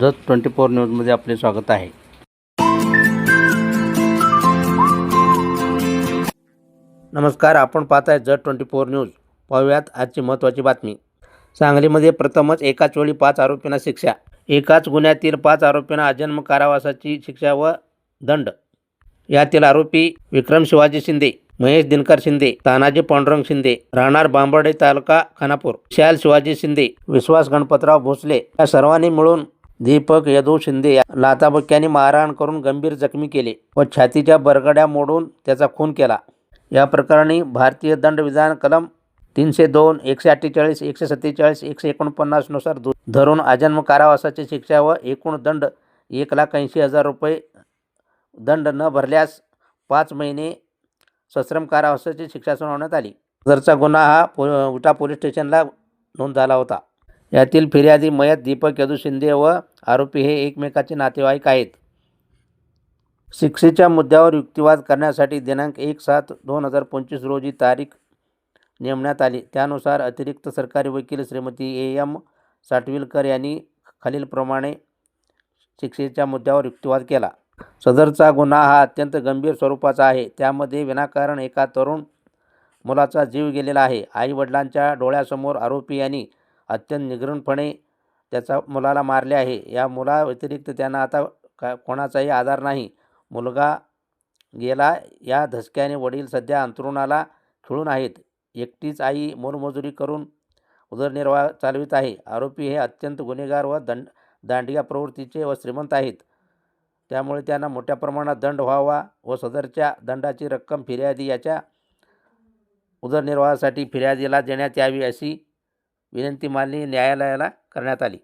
Jat twenty four न्यूजमध्ये आपले स्वागत आहे. नमस्कार आपण पाहत आहे जत ट्वेंटी फोर न्यूज. पाहूयात आजची महत्त्वाची बातमी. सांगलीमध्ये प्रथमच एकाच वेळी पाच आरोपींना शिक्षा. एकाच गुन्ह्यातील पाच आरोपींना अजन्म कारावासाची शिक्षा व दंड. यातील आरोपी विक्रम शिवाजी शिंदे महेश दिनकर शिंदे तानाजी पांडुरंग शिंदे राहणार बांबर्डे तालुका खानापूर. शाल शिवाजी शिंदे विश्वास गणपतराव भोसले या सर्वांनी मिळून दीपक यदू शिंदे या मारहाण करून गंभीर जखमी केले व छातीच्या बरगड्या मोडून त्याचा खून केला. या प्रकरणी भारतीय दंडविधान कलम तीनशे दोन एकशे अठ्ठेचाळीस एकशे सत्तेचाळीस एकशे एकोणपन्नासनुसार धरून आजन्म कारावासाची शिक्षा व एकूण दंड एक लाख ऐंशी हजार रुपये दंड न भरल्यास पाच महिने सश्रम कारावासाची शिक्षा सुनावण्यात आली. सदरचा गुन्हा हा पो उटा पोलीस स्टेशनला नोंद झाला होता. यातील फिर्यादी मयत दीपक यदू शिंदे व आरोपी हे एकमेकाचे नातेवाईक आहेत. शिक्षेच्या मुद्द्यावर युक्तिवाद करण्यासाठी दिनांक एक सात दोन हजार पंचवीस रोजी तारीख नेमण्यात आली. त्यानुसार अतिरिक्त सरकारी वकील श्रीमती ए एम साटविलकर यांनी खालीलप्रमाणे शिक्षेच्या मुद्द्यावर युक्तिवाद केला. सदरचा गुन्हा हा अत्यंत गंभीर स्वरूपाचा आहे. त्यामध्ये विनाकारण एका तरुण मुलाचा जीव गेलेला आहे. आईवडिलांच्या डोळ्यासमोर आरोपी यांनी अत्यंत निग्रणपणे त्याचा मुलाला मारले आहे. या मुलाव्यतिरिक्त त्यांना आता का कोणाचाही आधार नाही. मुलगा गेला या धसक्याने वडील सध्या अंतरुणाला खिळून आहेत. एकटीच आई मोलमजुरी करून उदरनिर्वाह चालवित आहे. आरोपी हे अत्यंत गुन्हेगार व दंड दांडिया प्रवृत्तीचे व श्रीमंत आहेत. त्यामुळे त्यांना मोठ्या प्रमाणात दंड व्हावा व सदरच्या दंडाची रक्कम फिर्यादी याच्या उदरनिर्वाहासाठी फिर्यादीला देण्यात यावी अशी विनंती माननीय न्यायालयाला करण्यात आली.